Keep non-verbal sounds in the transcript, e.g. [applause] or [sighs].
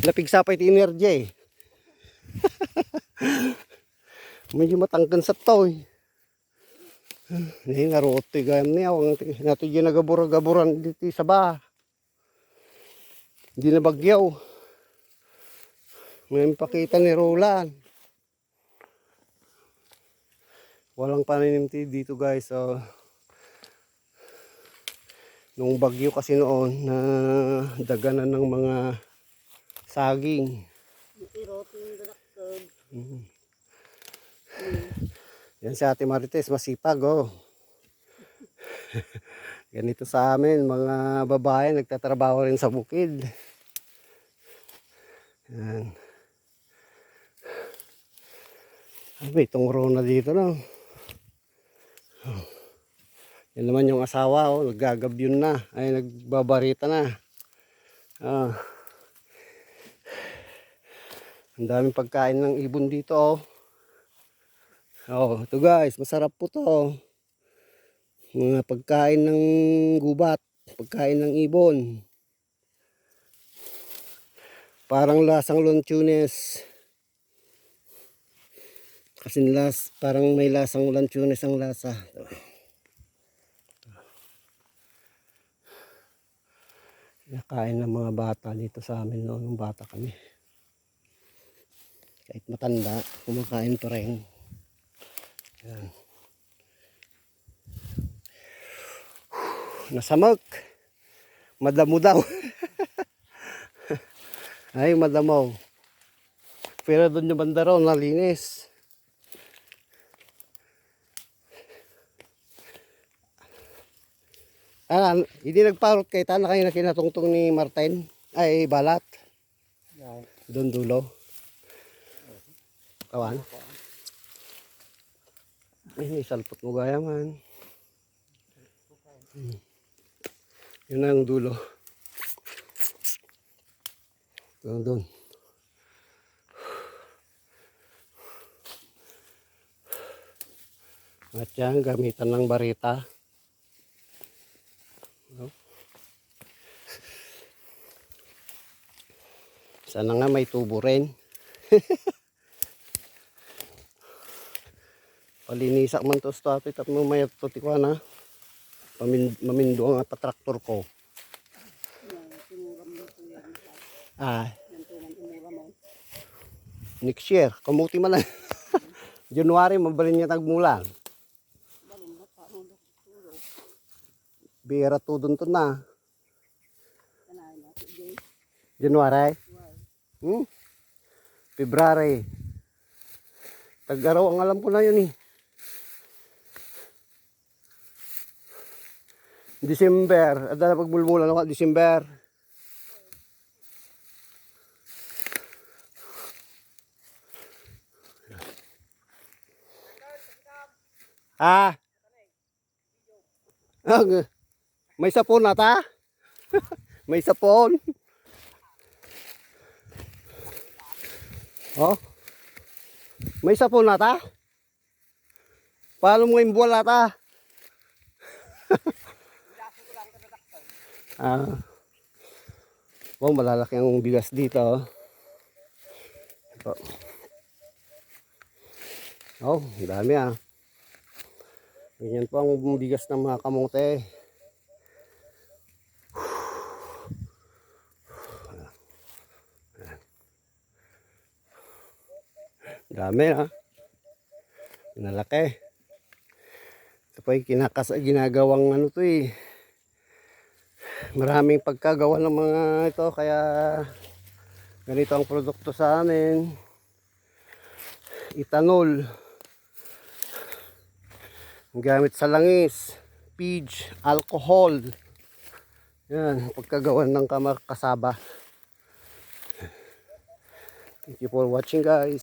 Lapig sapay ti energy eh. [laughs] Medyo matangkan sa to eh. [sighs] Hindi nga root ti gayam niya. Huwag nato dyan nagabura-gaburan dito sa ba. Hindi na bagyaw. May pakita ni Roland. Walang paninim ti dito guys. So, nung bagyo kasi noon na daganan ng mga saging. Mhm. Yan si Ate Marites, masipag oh. [laughs] Ganito sa amin, mga babae nagtatrabaho rin sa bukid. Yan. Ay, may tungro na dito no. Oh. Yan naman yung asawa oh, naggagabyon na. Ay, nagbabarita na. Ah. Ang daming pagkain ng ibon dito oh. Oh, ito guys, masarap po to. Mga pagkain ng gubat, pagkain ng ibon. Parang lasang lonchunes. Kasi las, parang may lasang lonchunes ang lasa. Nakain ng mga bata dito sa amin noon, nung bata kami. Matanda, kumakain pa rin. Yan. [sighs] Nasamok. Madamo daw. [laughs] Ay, madamo. Pero doon yung banda raw, nalinis. Ah, hindi nagparot kay Tana kayo na kinatungtong ni Martin. Ay, balat. Doon dulo. Kawan. May salpot mo gaya man. Hmm. Yun ang dulo. Doon, doon. At yan, gamitan ng barita. No? Sana nga may tubo rin. [laughs] Palinisak man to sa tapit at mamaya to tikwa na. Pamin, mamindo ang traktor ko. Ah. Next year, kamuti man lang. [laughs] January, mabalin niya tagmulan. Bira to dun to na. January? Hmm? February. Tag-araw ang alam ko na yun eh. December. Ada na pagbulbulan ako, December. Ah. May sapon na ta? [laughs] may sapon. Oh. May sapon na ta? Paano mo yung buwala ta? [laughs] Ah. Oh, malalaki ang bigas dito. Oh. Ito. Oh, dami ah. Ganyan po ang bigas ng mga kamote. Dami ah. Pinalaki. Ito po yung kinakas ginagawang ano to eh. Maraming pagkagawa ng mga ito kaya ganito ang produkto sa amin. Ethanol. Gamit sa langis, pidge, alcohol. Yan, pagkagawan ng kamar kasaba. Thank you for watching guys.